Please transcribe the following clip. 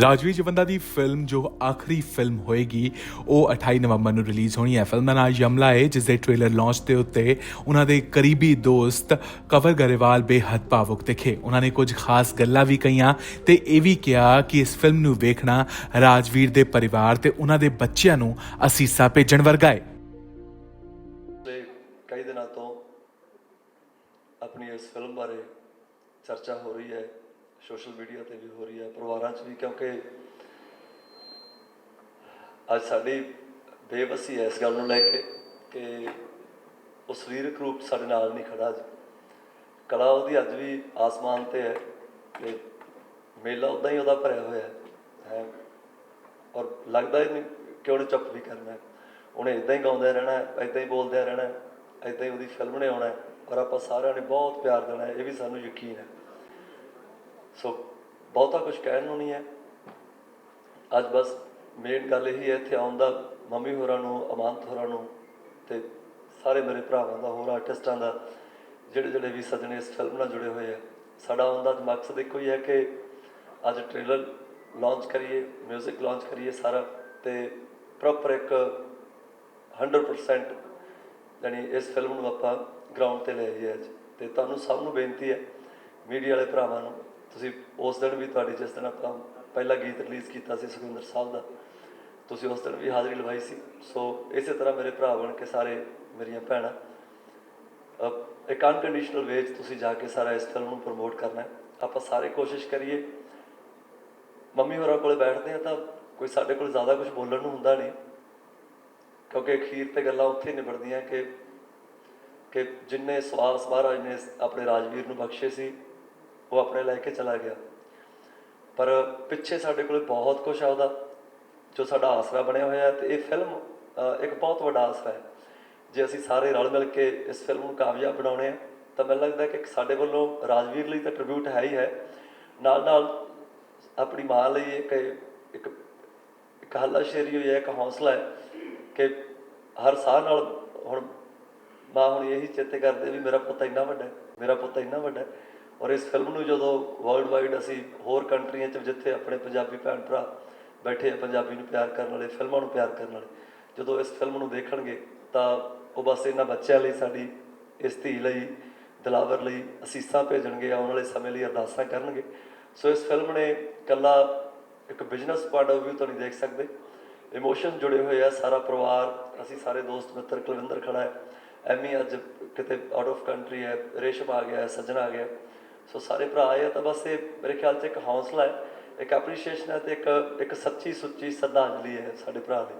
ਰਾਜਵੀਰ ਜਵੰਦਾ ਦੀ film ਜੋ ਆਖਰੀ film ਹੋਏਗੀ, ਉਹ 28 ਨਵੰਬਰ ਨੂੰ ਰਿਲੀਜ਼ ਹੋਣੀ ਹੈ। ਫਿਲਮ ਦਾ ਨਾਮ ਯਮਲਾ ਹੈ ਜਿਸ ਦੇ ਟ੍ਰੇਲਰ ਲਾਂਚ ਦੇ ਉੱਤੇ ਉਹਨਾਂ ਦੇ ਕਰੀਬੀ ਦੋਸਤ ਕਵਰ ਗਰੇਵਾਲ ਬੇਹੱਦ ਭਾਵੁਕ ਦਿਖੇ। ਉਹਨਾਂ ਨੇ ਕੁਝ ਖਾਸ ਗੱਲਾਂ ਵੀ ਕਹੀਆਂ ਤੇ ਇਹ ਵੀ ਕਿਹਾ ਕਿ ਇਸ ਫਿਲਮ ਨੂੰ ਵੇਖਣਾ ਰਾਜਵੀਰ ਦੇ ਪਰਿਵਾਰ ਤੇ ਉਹਨਾਂ ਦੇ ਬੱਚਿਆਂ ਨੂੰ ਅਸੀਸਾ ਭੇਜਣ ਵਰਗਾ ਹੈ ਕਈ ਦਿਨਾਂ ਤੋਂ ਆਪਣੀ ਇਸ ਫਿਲਮ ਬਾਰੇ ਚਰਚਾ ਹੋ ਰਹੀ ਹੈ। ਸੋਸ਼ਲ ਮੀਡੀਆ ਤੇ ਵੀ ਹੋ ਰਹੀ ਹੈ, ਪਰਿਵਾਰਾਂ 'ਚ ਵੀ, ਕਿਉਂਕਿ ਅੱਜ ਸਾਡੀ ਬੇਬਸੀ ਹੈ ਇਸ ਗੱਲ ਨੂੰ ਲੈ ਕੇ ਕਿ ਉਹ ਸਰੀਰਕ ਰੂਪ ਸਾਡੇ ਨਾਲ ਨਹੀਂ ਖੜਾ ਅੱਜ। ਕਲਾ ਉਹਦੀ ਅੱਜ ਵੀ ਆਸਮਾਨ ਤੇ ਹੈ ਤੇ ਮੇਲਾ ਉਦਾਂ ਹੀ ਉਹਦਾ ਭਰਿਆ ਹੋਇਆ ਹੈ। ਔਰ ਲੱਗਦਾ ਹੀ ਨਹੀਂ ਕਿ ਉਹਨੇ ਚੁੱਪ ਵੀ ਕਰਨਾ ਉਹਨੇ ਇਦਾਂ ਹੀ ਗਾਉਂਦਾ ਰਹਿਣਾ ਹੈ ਇਦਾਂ ਹੀ ਬੋਲਦਾ ਰਹਿਣਾ ਹੈ ਇਦਾਂ ਹੀ ਉਹਦੀ ਫਿਲਮ ਨੇ ਆਉਣਾ ਔਰ ਆਪਾਂ ਸਾਰਿਆਂ ਨੇ ਬਹੁਤ ਪਿਆਰ ਦੇਣਾ ਇਹ ਵੀ ਸਾਨੂੰ ਯਕੀਨ ਹੈ। ਸੋ ਬਹੁਤਾ ਕੁਝ ਕਹਿਣ ਨੂੰ ਨਹੀਂ ਹੈ। ਅੱਜ ਬਸ ਮੇਨ ਗੱਲ ਇਹੀ ਹੈ, ਇੱਥੇ ਆਉਣ ਦਾ ਮੰਮੀ ਹੋਰਾਂ ਨੂੰ, ਅਮਾਨਤ ਹੋਰਾਂ ਨੂੰ ਤੇ ਸਾਰੇ ਮੇਰੇ ਭਰਾਵਾਂ ਦਾ, ਹੋਰ ਆਰਟਿਸਟਾਂ ਦਾ, ਜਿਹੜੇ ਜਿਹੜੇ ਵੀ ਸੱਜਣੇ ਇਸ ਫਿਲਮ ਨਾਲ ਜੁੜੇ ਹੋਏ ਆ, ਸਾਡਾ ਆਉਣ ਦਾ ਮਕਸਦ ਇੱਕੋ ਹੀ ਹੈ ਕਿ ਅੱਜ ਟ੍ਰੇਲਰ ਲਾਂਚ ਕਰੀਏ 뮤직 ਲਾਂਚ ਕਰੀਏ ਸਾਰਾ ਤੇ ਪ੍ਰੋਪਰ ਇੱਕ 100% ਯਾਨੀ ਇਸ ਫਿਲਮ ਨੂੰ ਆਪਾਂ ਗਰਾਊਂਡ ਤੇ ਲੈ ਆਈਏ ਅੱਜ। ਤੇ ਤੁਹਾਨੂੰ ਸਭ ਨੂੰ ਬੇਨਤੀ ਹੈ ਮੀਡੀਆ ਵਾਲੇ ਭਰਾਵਾਂ ਨੂੰ ਤੁਸੀਂ ਉਸ ਦਿਨ ਵੀ ਤੁਹਾਡੀ ਜਿਸ ਦਿਨ ਆਪਾਂ ਪਹਿਲਾ ਗੀਤ ਰਿਲੀਜ਼ ਕੀਤਾ ਸੀ ਸੁਖਿੰਦਰ ਸਾਹਿਬ ਦਾ, ਤੁਸੀਂ ਉਸ ਦਿਨ ਵੀ ਹਾਜ਼ਰੀ ਲਵਾਈ ਸੀ। ਸੋ ਇਸੇ ਤਰ੍ਹਾਂ ਮੇਰੇ ਭਰਾ ਬਣ ਕੇ ਸਾਰੇ ਮੇਰੀਆਂ ਭੈਣਾਂ ਇੱਕ ਅਨਕੰਡੀਸ਼ਨਲ ਵੇ 'ਚ ਤੁਸੀਂ ਜਾ ਕੇ ਸਾਰਾ ਇਸ ਫਿਲਮ ਨੂੰ ਪ੍ਰਮੋਟ ਕਰਨਾ ਆਪਾਂ ਸਾਰੇ ਕੋਸ਼ਿਸ਼ ਕਰੀਏ। ਮੰਮੀ ਹੋਰਾਂ ਕੋਲੇ ਬੈਠਦੇ ਆ ਤਾਂ ਕੋਈ ਸਾਡੇ ਕੋਲ ਜ਼ਿਆਦਾ ਕੁਝ ਬੋਲਣ ਨੂੰ ਹੁੰਦਾ ਨਹੀਂ, ਕਿਉਂਕਿ ਅਖੀਰ ਤੇ ਗੱਲਾਂ ਉੱਥੇ ਨਿਬੜਦੀਆਂ ਕਿ ਕਿ ਜਿੰਨੇ ਸਵਾਲ ਮਹਾਰਾਜ ਨੇ ਆਪਣੇ ਰਾਜਵੀਰ ਨੂੰ ਬਖਸ਼ੇ ਸੀ ਉਹ ਆਪਣੇ ਲੈ ਕੇ ਚਲਾ ਗਿਆ। ਪਰ ਪਿੱਛੇ ਸਾਡੇ ਕੋਲ ਬਹੁਤ ਕੁਝ ਆ ਉਹਦਾ, ਜੋ ਸਾਡਾ ਆਸਰਾ ਬਣਿਆ ਹੋਇਆ ਹੈ ਤੇ ਇਹ ਫਿਲਮ ਇੱਕ ਬਹੁਤ ਵੱਡਾ ਆਸਰਾ ਹੈ। ਜੇ ਅਸੀਂ ਸਾਰੇ ਰਲ ਮਿਲ ਕੇ ਇਸ ਫਿਲਮ ਨੂੰ ਕਾਮਯਾਬ ਬਣਾਉਣੇ ਆ, ਤਾਂ ਮੈਨੂੰ ਲੱਗਦਾ ਕਿ ਸਾਡੇ ਵੱਲੋਂ ਰਾਜਵੀਰ ਲਈ ਤਾਂ ਟ੍ਰਿਬਿਊਟ ਹੈ ਹੀ ਹੈ। ਨਾਲ ਨਾਲ ਆਪਣੀ ਮਾਂ ਲਈ ਇੱਕ ਇੱਕ ਇੱਕ ਹੱਲਾ ਸ਼ੇਰੀ ਹੋਈ ਹੈ, ਇੱਕ ਹੌਸਲਾ ਹੈ ਕਿ ਹਰ ਸਾਹ ਨਾਲ ਹੁਣ ਮਾਂ ਹੁਣ ਇਹੀ ਚੇਤੇ ਕਰਦੇ ਵੀ ਮੇਰਾ ਪੁੱਤ ਇੰਨਾ ਵੱਡਾ ਹੈ, ਮੇਰਾ ਪੁੱਤ ਇੰਨਾ ਵੱਡਾ ਹੈ। ਔਰ ਇਸ ਫਿਲਮ ਨੂੰ ਜਦੋਂ ਵਰਲਡ ਵਾਈਡ ਅਸੀਂ ਹੋਰ ਕੰਟਰੀਆਂ 'ਚ ਜਿੱਥੇ ਆਪਣੇ ਪੰਜਾਬੀ ਭੈਣ ਭਰਾ ਬੈਠੇ ਆ, ਪੰਜਾਬੀ ਨੂੰ ਪਿਆਰ ਕਰਨ ਵਾਲੇ, ਫਿਲਮਾਂ ਨੂੰ ਪਿਆਰ ਕਰਨ ਵਾਲੇ, ਜਦੋਂ ਇਸ ਫਿਲਮ ਨੂੰ ਦੇਖਣਗੇ ਤਾਂ ਉਹ ਬਸ ਇਹਨਾਂ ਬੱਚਿਆਂ ਲਈ, ਸਾਡੀ ਇਸ ਧੀ ਲਈ, ਦਲਾਵਰ ਲਈ ਅਸੀਸਾਂ ਭੇਜਣਗੇ, ਆਉਣ ਵਾਲੇ ਸਮੇਂ ਲਈ ਅਰਦਾਸਾਂ ਕਰਨਗੇ। ਸੋ ਇਸ ਫਿਲਮ ਨੇ ਕੱਲਾ ਇੱਕ ਬਿਜ਼ਨਸ ਪੁਆਇੰਟ ਆਫ View ਤੋਂ ਨਹੀਂ ਦੇਖ ਸਕਦੇ। ਇਮੋਸ਼ਨ ਜੁੜੇ ਹੋਏ ਆ, ਸਾਰਾ ਪਰਿਵਾਰ, ਅਸੀਂ ਸਾਰੇ ਦੋਸਤ, ਮਿੱਤਰ ਕੁਲਵਿੰਦਰ ਖੜਾ ਹੈ। ਐਮੀ ਅੱਜ ਕਿਤੇ ਆਊਟ ਆਫ ਕੰਟਰੀ ਹੈ, ਰੇਸ਼ਮ ਆ ਗਿਆ ਹੈ, ਸੱਜਣ ਆ ਗਿਆ ਸੋ ਸਾਰੇ ਭਰਾ ਆਏ ਆ ਤਾਂ ਬਸ ਇਹ ਮੇਰੇ ਖਿਆਲ 'ਚ ਇੱਕ ਹੌਸਲਾ ਹੈ, ਇੱਕ ਐਪਰੀਸ਼ੀਏਸ਼ਨ ਹੈ ਤੇ ਇੱਕ ਇੱਕ ਸੱਚੀ ਸੁੱਚੀ ਸ਼ਰਧਾਂਜਲੀ ਹੈ ਸਾਡੇ ਭਰਾ ਦੀ।